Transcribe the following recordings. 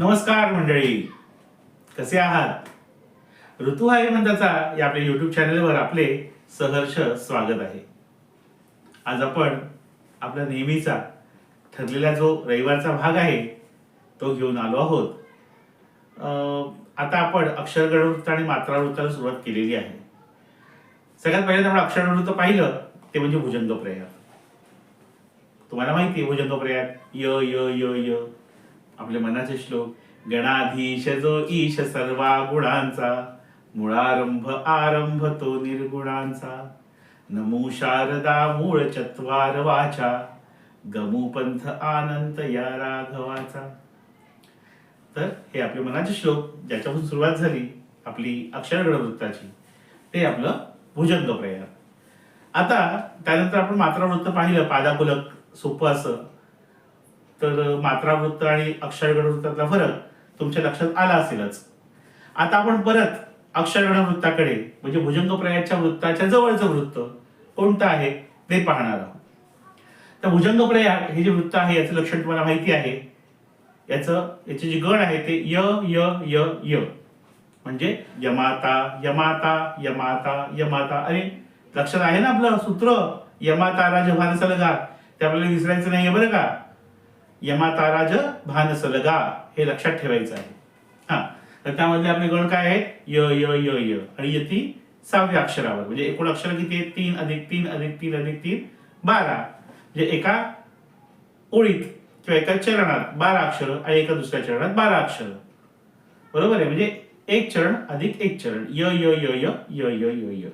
नमस्कार मंडळी. कसे आहात? ऋतू हा या आपल्या युट्यूब चॅनलवर आपले सहर्ष स्वागत आहे. आज आपण आपला नेहमीचा ठरलेला जो रविवारचा भाग आहे तो घेऊन आलो आहोत. आता आपण अक्षरगणवृत्त आणि मात्रावृत्ताला सुरुवात केलेली आहे. सगळ्यात पहिल्यांदा आपण अक्षरगणवृत्त पाहिलं ते म्हणजे भुजंग प्रयाग तुम्हाला माहिती आहे भुजंग प्रयाग य य य य. आपले मनाचे श्लोक. गणाधीश जो ईश सर्वा गुणांचा मुळारंभ आरंभ तो निर्गुणांचा. नमो शारदा मूळ चत्वार वाचा गमू पंथ आनंद या राघवाचा. तर हे आपले मनाचे श्लोक ज्याच्यापासून सुरुवात झाली आपली अक्षरगड वृत्ताची ते आपलं भुजंग प्रयाग. आता त्यानंतर आपण मात्रावृत्त पाहिलं पादाकुलक सोपं असं. तर मात्रा वृत्त आणि अक्षरगण वृत्तातला फरक तुमच्या लक्षात आला असेलच. आता आपण परत अक्षरगण वृत्ताकडे म्हणजे भुजंग प्रयाच्या वृत्ताच्या जवळचं वृत्त कोणतं आहे ते पाहणार आहोत. तर भुजंग प्रयाग हे जे वृत्त आहे याचं लक्षण तुम्हाला माहिती आहे. याचं याचे जे गण आहे ते य य य य. म्हणजे यमाता यमाता यमाता यमाता. अरे लक्षात आहे ना आपलं सूत्र? यमाताराज भानसलगा ते आपल्याला विसरायचं नाहीये बरं का? यमाताराज भानसलगा हे लक्षात ठेवायचं आहे. हा. तर त्यामधले आपले गण काय आहेत? य य य य. आणि यती सहाव्या अक्षरावर. म्हणजे एकूण अक्षर किती आहेत? तीन अधिक तीन अधिक तीन अधिक तीन बारा. म्हणजे एका ओळीत किंवा एका चरणात बारा अक्षर आणि एका दुसऱ्या चरणात बारा अक्षर. बरोबर आहे? म्हणजे एक चरण अधिक एक चरण. य य य य य य य य.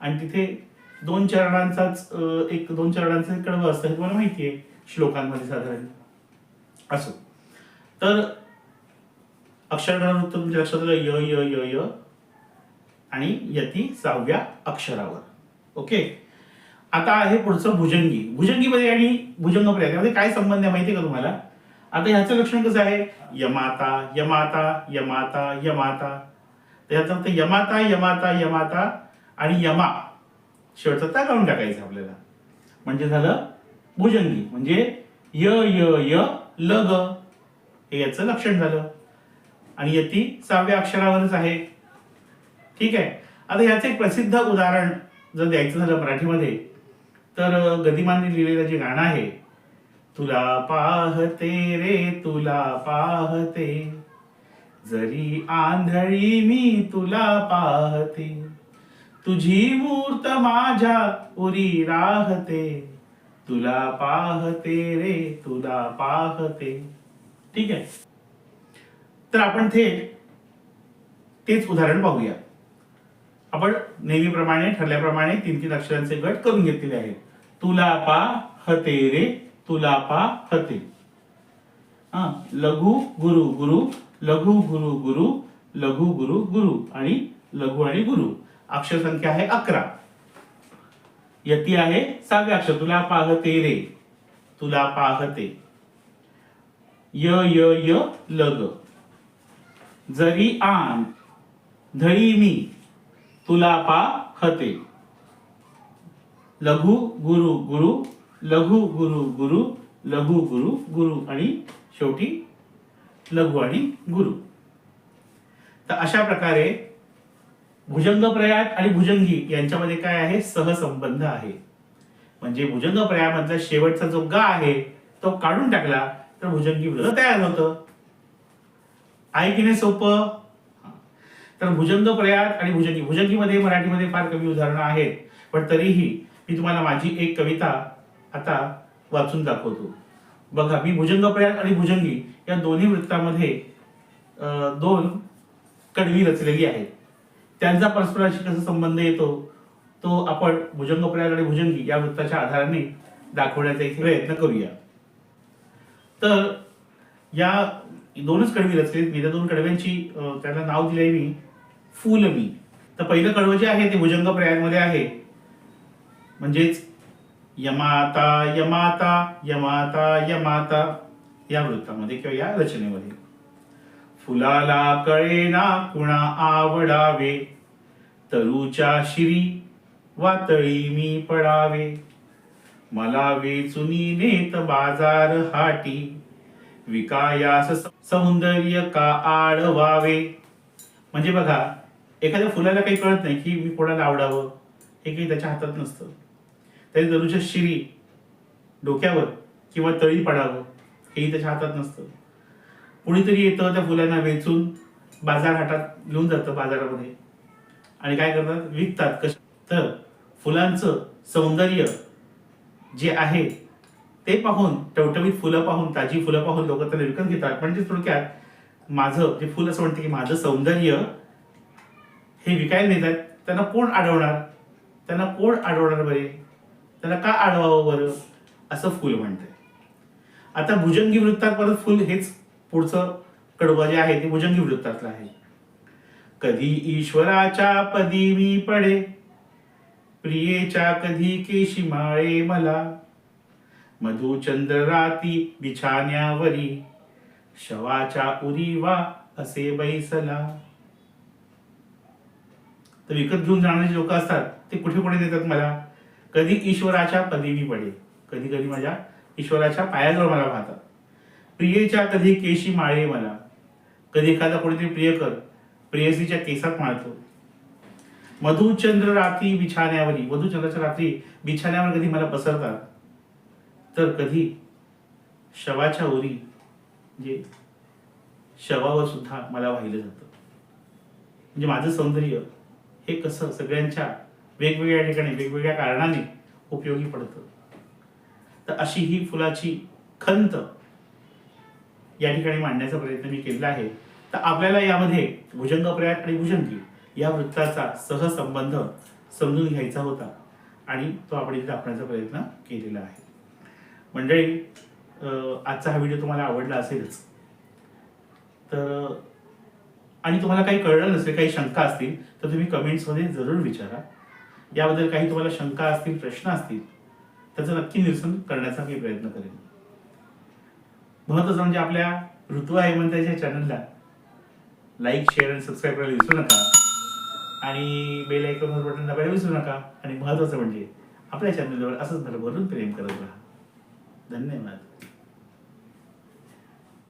आणि तिथे दोन चरणांचाच एक दोन चरणांचं कडवं असतं हे तुम्हाला माहिती आहे. श्लोकांमध्ये साधारण. असो. तर अक्षरगणवृत्त तुमच्या लक्षात आलं य य य य आणि यती सहाव्या अक्षरावर. ओके? आता आहे पुढचं भुजंगी. भुजंगीमध्ये आणि भुजंग प्रयाग काय संबंध आहे माहिती आहे का तुम्हाला? आता ह्याचं लक्षण कसं आहे? यमाता यमाता यमाता यमाता. तर याचा अर्थ यमाता यमाता यमाता आणि यमा. शेवटचा त्या काढून टाकायचं आपल्याला. म्हणजे झालं भुजंगी. म्हणजे य य य ल ग. हे याचं लक्षण झालं. आणि यती सहाव्या अक्षरावरच आहे. ठीक आहे? आता याचं एक प्रसिद्ध उदाहरण जर द्यायचं झालं मराठीमध्ये तर गदिमांनी लिहिलेलं जे गाणं आहे तुला पाहते रे तुला पाहते. जरी आंधळी मी तुला पाहते तुझी मूर्त माझ्या उरी राहते. तुला पाहते रे तुला पाहते. ठीक आहे? तर आपण थेट तेच उदाहरण पाहूया आपण नेहमीप्रमाणे ठरल्याप्रमाणे तीन तीन अक्षरांचे गट करून घेतलेले आहेत. तुला पा हते रे तुला पा हते हा लघु गुरु गुरु लघु गुरु गुरु लघु गुरु गुरु आणि लघु आणि गुरु. अक्षर संख्या आहे अकरा. यती आहे सहावे अक्षर. तुला पाहते रे. तुला पाहते. य य य लग. जरी आण धरी मी तुला पा खते लघु गुरु गुरु लघु गुरु गुरु लघु गुरु गुरु आणि शेवटी लघु आणि गुरु. तर अशा प्रकारे भुजंग प्रयाग आणि भुजंगी यांच्यामध्ये काय आहे? सहसंबंध आहे. म्हणजे भुजंग प्रयागमधला शेवटचा जो गा आहे तो काढून टाकला तर भुजंगी वृत्त तयार होतं. आहे की नाही सोपं? तर भुजंग प्रयाग आणि भुजंगी भुजंगीमध्ये मराठीमध्ये फार कमी उदाहरणं आहेत पण तरीही मी तुम्हाला माझी एक कविता आता वाचून दाखवतो. बघा मी भुजंग प्रयाग आणि भुजंगी या दोन्ही वृत्तामध्ये दोन कडवी रचलेली आहेत. त्यांचा परस्पराशी कसा संबंध येतो तो आपण भुजंग प्रयाग आणि भुजंगी या वृत्ताच्या आधाराने दाखवण्याचा एक प्रयत्न करूया. तर या दोनच कडवी रचलेत मी त्या दोन कडव्यांची अं, त्याला नाव दिले मी फुलमी तर पहिलं कडवं जे आहे ते भुजंग प्रयागमध्ये आहे. म्हणजेच यमाता यमाता यमाता यमाता या वृत्तामध्ये किंवा या रचनेमध्ये. फुलाला कळेना कुणा आवडावे? तरूच्या शिरी वातळी मी पडावे. मला वेचुनी नेत बाजार हाटी. विकायास सौंदर्य का आडवावे म्हणजे बघा एखाद्या फुलाला काही कळत नाही की मी कोणाला आवडावं हे काही त्याच्या हातात नसतं. तरी दररोजच्या शिरी डोक्यावर किंवा तळी पडावं हेही त्याच्या हातात नसतं. कुणीतरी येतं त्या फुलांना वेचून बाजारहाटात घेऊन जातं बाजारामध्ये. आणि काय करतात? विकतात. कश तर फुलांचं सौंदर्य जे आहे ते पाहून टवटवीत फुलं पाहून ताजी फुलं पाहून लोक त्याला विकत घेतात. म्हणजे थोडक्यात माझं जे फुल असं म्हणते की माझं सौंदर्य हे विकायला नेतात. त्यांना कोण अडवणार त्यांना कोण अडवणार बरे? त्यांना का अडवावं बरं? असं फुल म्हणतंय. आता भुजंगी वृत्तात परत फुल हेच पुढचं कडवं जे आहे ते भुजंगी वृत्तातलं आहे. कधी ईश्वराच्या पदी मी पडे प्रियेच्या कधी केशी माळे मला. मधुचंद्र राती बिछाण्यावरी शवाच्या उरी वा असे बैसला. तर विकत घेऊन जाणारे लोक असतात ते कुठे कुठे देतात मला? कधी ईश्वराच्या पदी मी पडे. कधी कधी माझ्या ईश्वराच्या पायाजवळ मला पाहतात प्रियेच्या कधी केशी माळे मला? कधी एखादा कोणीतरी प्रियकर प्रेयसीच्या केसात माळतो. मधुचंद्र रात्री बिछाण्यावरी मधुचंद्राच्या रात्री बिछाण्यावर कधी मला पसरतात? तर कधी? शवाच्या ओरी जे शवावर सुद्धा मला वाहिलं जातं. म्हणजे माझं सौंदर्य हे कसं सगळ्यांच्या वेगवेगळ्या ठिकाणी वेगवेगळ्या कारणाने उपयोगी पडतं. तर अशी ही फुलाची खंत या ठिकाणी मांडण्याचा प्रयत्न मी केलेला आहे. तर आपल्याला यामध्ये भुजंग प्रयात आणि भुजंगी या वृत्ताचा सहसंबंध समजून घ्यायचा होता आणि तो आपण इथे दाखवण्याचा प्रयत्न केलेला आहे. मंडळी आजचा हा व्हिडिओ तुम्हाला आवडला असेलच तर आणि तुम्हाला काही कळलं नसेल काही शंका असतील तर तुम्ही कमेंट्समध्ये जरूर विचारा. याबद्दल काही तुम्हाला शंका असतील प्रश्न असतील त्याचं नक्की निरसन करण्याचा मी प्रयत्न करेन. महत्वाचं म्हणजे आपल्या ऋतू आहे म्हणताच्या चॅनलला लाईक शेअर आणि सबस्क्राईब करायला विसरू नका. आणि बेल आयकॉनवर बटन दाबायला विसरू नका. आणि महत्वाचं म्हणजे आपल्या चॅनलवर असंच भरभरून प्रेम करत राहा. धन्यवाद.